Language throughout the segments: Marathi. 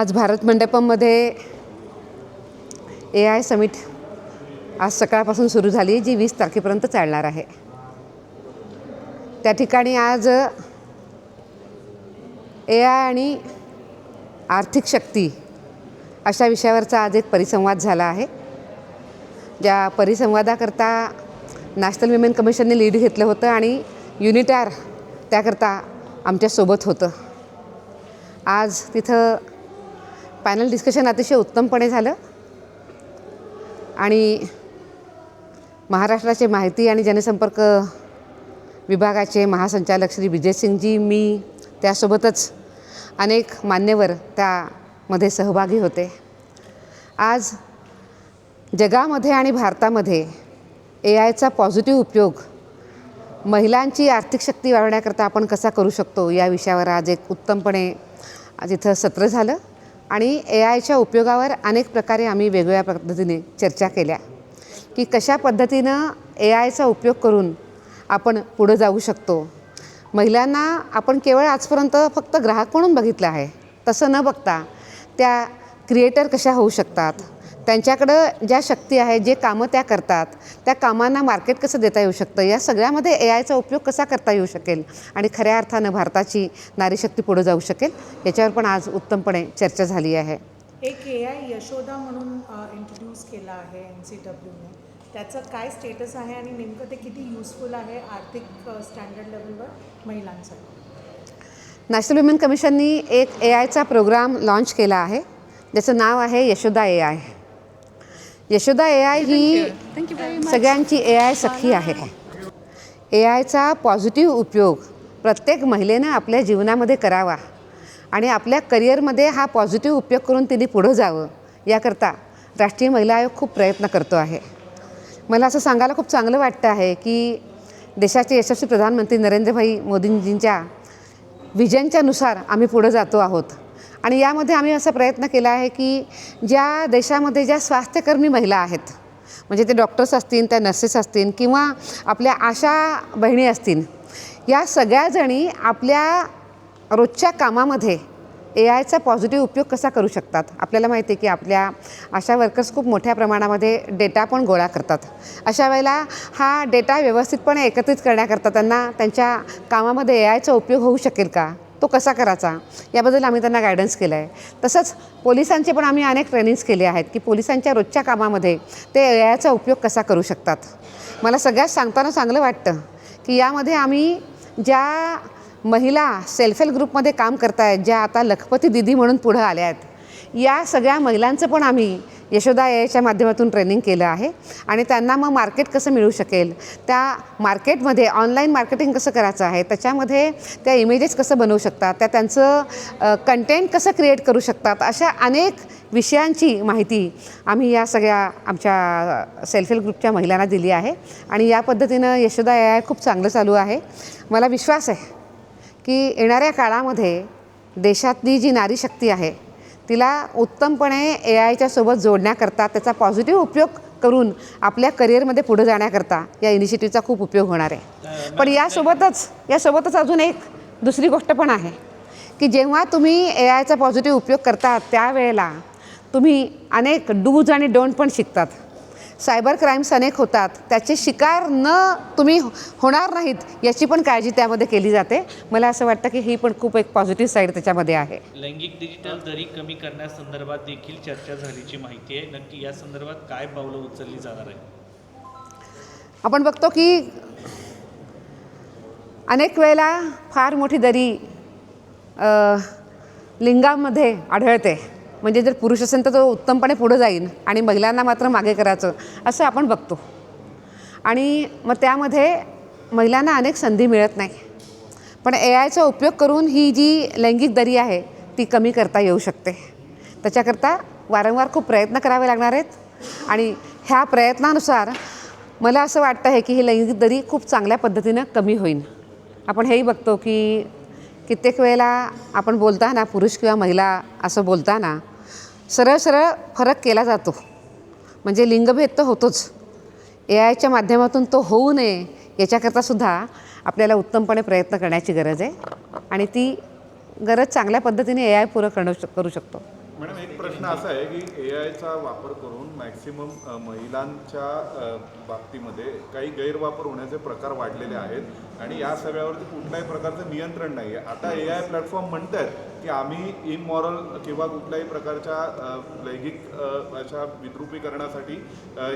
आज भारत मंडपममध्ये ए आय समिट आज सकाळपासून सुरू झाली जी वीस तारखेपर्यंत चालणार आहे. त्या ठिकाणी आज ए आय आणि आर्थिक शक्ती अशा विषयावरचा आज एक परिसंवाद झाला आहे. ज्या परिसंवादाकरता नॅशनल विमेन कमिशनने लीड घेतलं होतं आणि युनिटार त्याकरता आमच्यासोबत होतं. आज तिथं पॅनल डिस्कशन अतिशय उत्तमपणे झालं. आणि महाराष्ट्राचे माहिती आणि जनसंपर्क विभागाचे महासंचालक श्री विजय सिंगजी मी त्यासोबतच अनेक मान्यवर त्यामध्ये सहभागी होते. आज जगामध्ये आणि भारतामध्ये ए आयचा पॉझिटिव्ह उपयोग महिलांची आर्थिक शक्ती वाढवण्याकरता आपण कसा करू शकतो या विषयावर आज एक उत्तमपणे आज इथं सत्र झालं. आणि ए आयच्या उपयोगावर अनेक प्रकारे आम्ही वेगवेगळ्या पद्धतीने चर्चा केल्या की कशा पद्धतीनं ए आयचा उपयोग करून आपण पुढं जाऊ शकतो. महिलांना आपण केवळ आजपर्यंत फक्त ग्राहक म्हणून बघितलं आहे तसं न बघता त्या क्रिएटर कशा होऊ शकतात? त्यांच्याकडं ज्या शक्ती आहे जे कामं त्या करतात त्या कामांना मार्केट कसं देता येऊ शकतं? या सगळ्यामध्ये ए आयचा उपयोग कसा करता येऊ शकेल? आणि खऱ्या अर्थानं भारताची नारीशक्ती पुढे जाऊ शकेल? याच्यावर पण आज उत्तमपणे चर्चा झाली आहे. एक ए आय यशोदा म्हणून इंट्रोड्यूस केला आहे एन सी डब्ल्यूने त्याचं काय स्टेटस आहे आणि नेमकं ते किती युजफुल आहे आर्थिक स्टँडर्ड लेवलवर महिलांसाठी नॅशनल विमेन कमिशननी एक ए आयचा प्रोग्राम लॉन्च केला आहे. ज्याचं नाव आहे Yashoda A I Yashoda A I ही सगळ्यांची ए आय सखी आहे. ए आयचा पॉझिटिव्ह उपयोग प्रत्येक महिलेनं आपल्या जीवनामध्ये करावा आणि आपल्या करिअरमध्ये हा पॉझिटिव्ह उपयोग करून तिने पुढं जावं याकरता राष्ट्रीय महिला आयोग खूप प्रयत्न करतो आहे. मला असं सांगायला खूप चांगलं वाटतं आहे की देशाचे यशस्वी प्रधानमंत्री नरेंद्रभाई मोदींजींच्या व्हिजनच्यानुसार आम्ही पुढं जातो आहोत. आणि यामध्ये आम्ही असा प्रयत्न केला आहे की ज्या देशामध्ये ज्या स्वास्थ्यकर्मी महिला आहेत म्हणजे ते डॉक्टर्स असतील त्या नर्सेस असतील किंवा आपल्या आशा बहिणी असतील या सगळ्याजणी आपल्या रोजच्या कामामध्ये ए आयचा पॉझिटिव्ह उपयोग कसा करू शकतात? आपल्याला माहिती आहे की आपल्या आशा वर्कर्स खूप मोठ्या प्रमाणामध्ये डेटा पण गोळा करतात. अशा वेळेला हा डेटा व्यवस्थितपणे एकत्रित करण्याकरता त्यांना त्यांच्या कामामध्ये ए आयचा उपयोग होऊ शकेल का? तो कसा करायचा? याबद्दल आम्ही त्यांना गायडन्स केलं आहे तसंच पोलिसांचे पण आम्ही अनेक ट्रेनिंग्स केले आहेत की पोलिसांच्या रोजच्या कामामध्ये ते ए आयचा उपयोग कसा करू शकतात? मला सगळ्यात सांगताना चांगलं वाटतं की यामध्ये आम्ही ज्या महिला सेल्फ हेल्प ग्रुपमध्ये काम करत आहेत ज्या आता लखपती दिदी म्हणून पुढं आल्या आहेत या सगळ्या महिलांचं पण आम्ही यशोदा याच्या माध्यमातून ट्रेनिंग केलं आहे. आणि त्यांना मग मार्केट कसं मिळू शकेल? त्या मार्केटमध्ये ऑनलाईन मार्केटिंग कसं करायचं आहे? त्याच्यामध्ये त्या इमेजेस कसं बनवू शकतात? त्या त्यांचं कंटेंट कसं क्रिएट करू शकतात? अशा अनेक विषयांची माहिती आम्ही या सगळ्या आमच्या सेल्फ हेल्प ग्रुपच्या महिलांना दिली आहे. आणि या पद्धतीनं यशोदा ए आय खूप चांगलं चालू आहे. मला विश्वास आहे की येणाऱ्या काळामध्ये देशातली जी नारी शक्ती आहे तिला उत्तमपणे ए आयच्या सोबत जोडण्याकरता त्याचा पॉझिटिव्ह उपयोग करून आपल्या करिअरमध्ये पुढे जाण्याकरता या इनिशिएटिव्हचा खूप उपयोग होणार आहे. पण यासोबतच यासोबतच अजून एक दुसरी गोष्ट पण आहे की जेव्हा तुम्ही ए आयचा पॉझिटिव्ह उपयोग करता त्यावेळेला तुम्ही अनेक डूज आणि डोंट पण शिकतात. सायबर क्राईम्स अनेक होतात. त्याचे शिकार न तुम्ही होणार नाहीत याची पण काळजी त्यामध्ये केली जाते. मला असं वाटतं की ही पण खूप एक पॉझिटिव्ह साईड त्याच्यामध्ये आहे. लैंगिक डिजिटल दरी कमी करण्यासंदर्भात देखील चर्चा झाल्याची माहिती आहे. नक्की या संदर्भात काय पावलं उचलली जाणार आहे आपण बघतो की अनेक वेळेला फार मोठी दरी लिंगामध्ये आढळते. म्हणजे जर पुरुष असेल तर तो उत्तमपणे पुढं जाईल आणि महिलांना मात्र मागे करायचं असं आपण बघतो. आणि मग त्यामध्ये महिलांना अनेक संधी मिळत नाही. पण ए आयचा उपयोग करून ही जी लैंगिक दरी आहे ती कमी करता येऊ शकते. त्याच्याकरता वारंवार खूप प्रयत्न करावे लागणार आहेत. आणि ह्या प्रयत्नानुसार मला असं वाटतं आहे की ही लैंगिक दरी खूप चांगल्या पद्धतीनं कमी होईल आपण हेही बघतो की कित्येक वेळेला आपण बोलताना पुरुष किंवा महिला असं बोलताना सरळ सरळ फरक केला जातो. म्हणजे लिंगभेद तर होतोच. ए आयच्या माध्यमातून तो होऊ नये याच्याकरता सुद्धा आपल्याला उत्तमपणे प्रयत्न करण्याची गरज आहे. आणि ती गरज चांगल्या पद्धतीने ए आय पुरं करणं करू शकतो. मॅडम एक प्रश्न असा आहे की ए आयचा वापर करून मॅक्सिमम महिलांच्या बाबतीमध्ये काही गैरवापर होण्याचे प्रकार वाढलेले आहेत. आणि या सगळ्यावरती कुठल्याही प्रकारचं नियंत्रण नाही आहे आता ए आय प्लॅटफॉर्म म्हणतात की आम्ही इमॉरल किंवा कुठल्याही प्रकारच्या लैंगिक अशा विद्रुपीकरणासाठी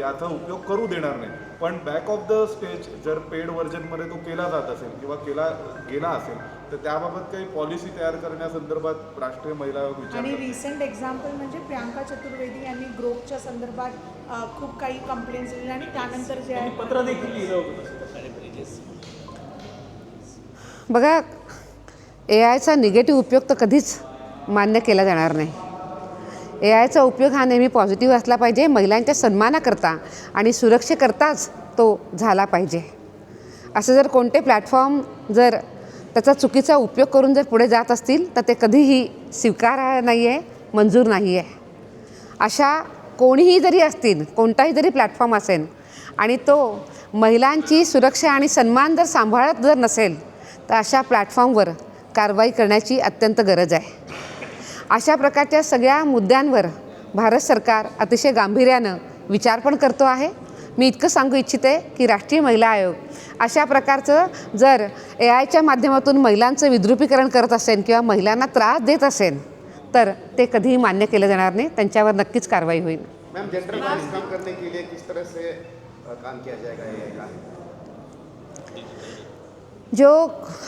याचा उपयोग करू देणार नाही पण बॅक ऑफ द स्टेज जर पेड व्हर्जनमध्ये तो केला जात असेल किंवा केला गेला असेल तर त्याबाबत काही पॉलिसी तयार करण्यासंदर्भात राष्ट्रीय महिला आयोग विचार आणि. रिसेंट एक्झाम्पल म्हणजे प्रियांका चतुर्वेदी यांनी ग्रोपच्या संदर्भात खूप काही कंप्लेंट्स दिल्या आणि त्यानंतर जे आहे पत्र देखील लिहिलं होतं बघा ए आयचा निगेटिव्ह उपयोग तर कधीच मान्य केला जाणार नाही. ए आयचा उपयोग हा नेहमी पॉझिटिव्ह असला पाहिजे महिलांच्या सन्मानाकरता आणि सुरक्षेकरताच तो झाला पाहिजे. असं जर कोणते प्लॅटफॉर्म जर त्याचा चुकीचा उपयोग करून जर पुढे जात असतील तर ते कधीही स्वीकार नाही आहे मंजूर नाही आहे अशा कोणीही जरी असतील कोणताही जरी प्लॅटफॉर्म असेल आणि तो महिलांची सुरक्षा आणि सन्मान जर सांभाळत जर नसेल तर अशा प्लॅटफॉर्मवर कारवाई करण्याची अत्यंत गरज आहे. अशा प्रकारच्या सगळ्या मुद्द्यांवर भारत सरकार अतिशय गांभीर्यानं विचार पण करतो आहे. मी इतकं सांगू इच्छिते की राष्ट्रीय महिला आयोग अशा प्रकारचं जर ए आयच्या माध्यमातून महिलांचं विद्रुपीकरण करत असेल किंवा महिलांना त्रास देत असेल तर ते कधीही मान्य केलं जाणार नाही. त्यांच्यावर नक्कीच कारवाई होईल. मैम जनरल काम करने के लिए किस तरह से काम किया जाएगा? जो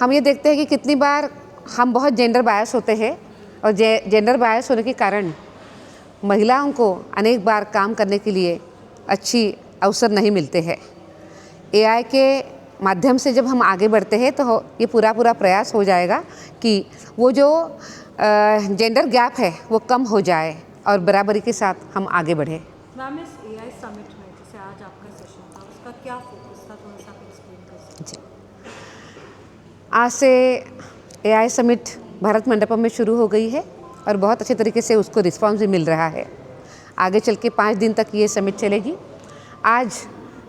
हम ये देखते हैं कि कितनी बार हम बहुत जेंडर बायस होते हैं और जे जेंडर बायस होने के कारण महिलाओं को अनेक बार काम करने के लिए अच्छी अवसर नहीं मिलते हैं। एआई के माध्यम से जब हम आगे बढ़ते हैं तो ये पूरा पूरा प्रयास हो जाएगा कि वो जो जेंडर गैप है वो कम हो जाए और बराबरी के साथ हम आगे बढ़ें ma'am is A I summit में जैसे आज आपका सेशन था उसका क्या फोकस था थोड़ा सा आप एक्सप्लेन कर सकते जी आज से A I summit Bharat Mandapam में शुरू हो गई है और बहुत अच्छे तरीके से उसको रिस्पॉन्स भी मिल रहा है। आगे चल के पाँच दिन तक ये समिट चलेगी। आज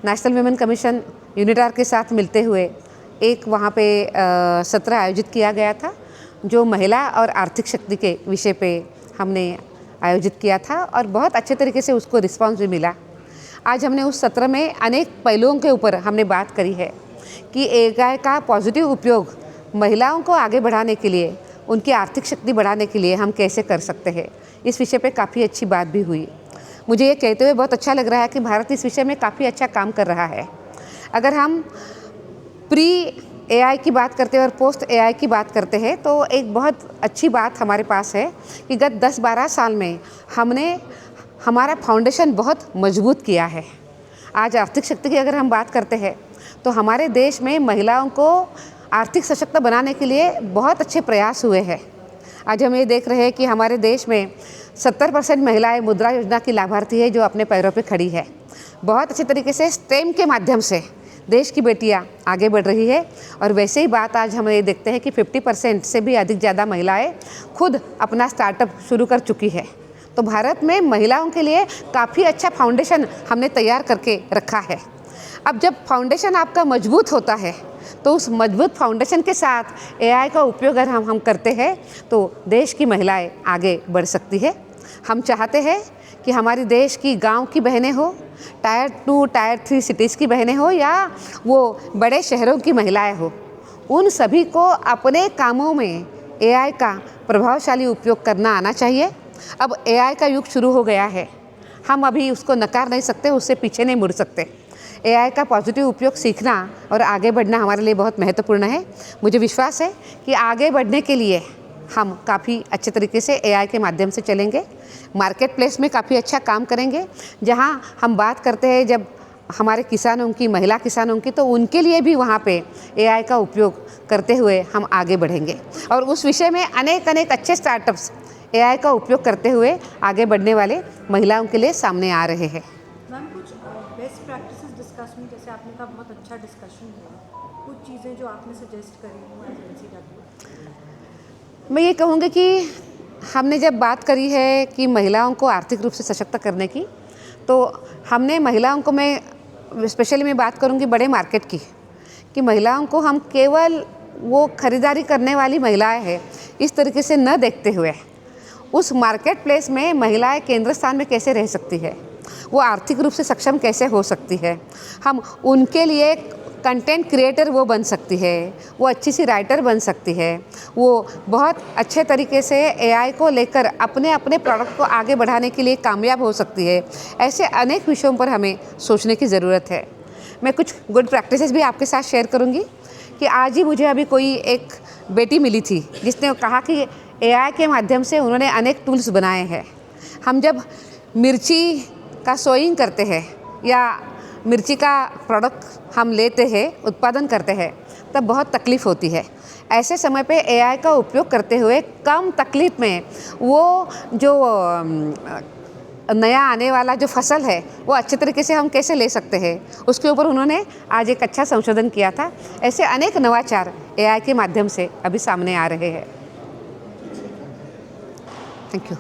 नेशनल वुमेन कमीशन यूनिटार के साथ मिलते हुए एक वहाँ पे सत्र आयोजित किया गया था, जो महिला और आर्थिक शक्ति के विषय पे हमने आयोजित किया था और बहुत अच्छे तरीके से उसको रिस्पॉन्स भी मिला। आज हमने उस सत्र में अनेक पहलुओं के ऊपर हमने बात करी है। कि एआई का पॉजिटिव उपयोग महिलाओं को आगे बढ़ाने के लिए, उनकी आर्थिक शक्ति बढ़ाने के लिए हम कैसे कर सकते हैं? इस विषय पे काफ़ी अच्छी बात भी हुई। मुझे ये कहते हुए बहुत अच्छा लग रहा है कि भारत इस विषय में काफ़ी अच्छा काम कर रहा है। अगर हम प्री एआई की बात करते हैं और पोस्ट एआई की बात करते हैं तो एक बहुत अच्छी बात हमारे पास है कि गत 10-12 साल में हमने, हमारा फाउंडेशन बहुत मज़बूत किया है। आज आर्थिक शक्ति की अगर हम बात करते हैं तो हमारे देश में महिलाओं को आर्थिक सशक्त बनाने के लिए बहुत अच्छे प्रयास हुए हैं। आज हम ये देख रहे हैं कि हमारे देश में 70 परसेंट महिलाएँ मुद्रा योजना की लाभार्थी है जो अपने पैरों पर खड़ी है। बहुत अच्छे तरीके से स्टेम के माध्यम से देश की बेटियाँ आगे बढ़ रही है और वैसे ही बात आज हम ये देखते हैं कि 50 परसेंट से भी अधिक ज़्यादा महिलाएँ खुद अपना स्टार्टअप शुरू कर चुकी है। तो भारत में महिलाओं के लिए काफ़ी अच्छा फाउंडेशन हमने तैयार करके रखा है। अब जब फाउंडेशन आपका मज़बूत होता है तो उस मज़बूत फाउंडेशन के साथ एआई का उपयोग अगर हम हम करते हैं तो देश की महिलाएँ आगे बढ़ सकती है। हम चाहते हैं कि हमारी देश की गाँव की बहनें हो tier two tier three cities की बहनें हो, या वो बड़े शहरों की महिलाएँ हो। उन सभी को अपने कामों में एआई का प्रभावशाली उपयोग करना आना चाहिए। अब एआई का युग शुरू हो गया है। हम अभी उसको नकार नहीं सकते, उससे पीछे नहीं मुड़ सकते। एआई का पॉजिटिव उपयोग सीखना और आगे बढ़ना हमारे लिए बहुत महत्वपूर्ण है। मुझे विश्वास है कि आगे बढ़ने के लिए हम काफ़ी अच्छे तरीके से एआई के माध्यम से चलेंगे। मार्केट प्लेस में काफ़ी अच्छा काम करेंगे। जहाँ हम बात करते हैं जब हमारे किसानों की, महिला किसानों की तो उनके लिए भी वहाँ पे एआई का उपयोग करते हुए हम आगे बढ़ेंगे। और उस विषय में अनेक अनेक अच्छे स्टार्टअप्स एआई का उपयोग करते हुए आगे बढ़ने वाले महिलाओं के लिए सामने आ रहे हैं। कहा बहुत अच्छा डिस्कशन हुआ। कुछ चीज़ें जो आपने सजेस्ट करी हो एज एन सी डब्ल्यू मैं ये कहूँगी कि हमने जब बात करी है कि महिलाओं को आर्थिक रूप से सशक्त करने की तो हमने महिलाओं को मैं स्पेशली मैं बात करूँगी बड़े मार्केट की, कि महिलाओं को हम केवल वो खरीदारी करने वाली महिलाएँ हैं, इस तरीके से न देखते हुए। उस मार्केट प्लेस में महिलाएँ केंद्र स्थान में कैसे रह सकती है? वो आर्थिक रूप से सक्षम कैसे हो सकती है? हम उनके लिए कंटेंट क्रिएटर वो बन सकती है, वो अच्छी सी राइटर बन सकती है, वो बहुत अच्छे तरीके से एआई को लेकर अपने अपने प्रोडक्ट को आगे बढ़ाने के लिए कामयाब हो सकती है। ऐसे अनेक विषयों पर हमें सोचने की ज़रूरत है। मैं कुछ गुड प्रैक्टिसेस भी आपके साथ शेयर करूँगी कि आज ही मुझे अभी कोई एक बेटी मिली थी, जिसने कहा कि एआई के माध्यम से उन्होंने अनेक टूल्स बनाए हैं। हम जब मिर्ची का सोइंग करते हैं या मिर्ची का प्रोडक्ट हम लेते हैं, उत्पादन करते हैं, तब बहुत तकलीफ़ होती है। ऐसे समय पे एआई का उपयोग करते हुए कम तकलीफ़ में वो जो नया आने वाला जो फ़सल है, वो अच्छे तरीके से हम कैसे ले सकते हैं? उसके ऊपर उन्होंने आज एक अच्छा संशोधन किया था। ऐसे अनेक नवाचार एआई के माध्यम से अभी सामने आ रहे हैं। Thank you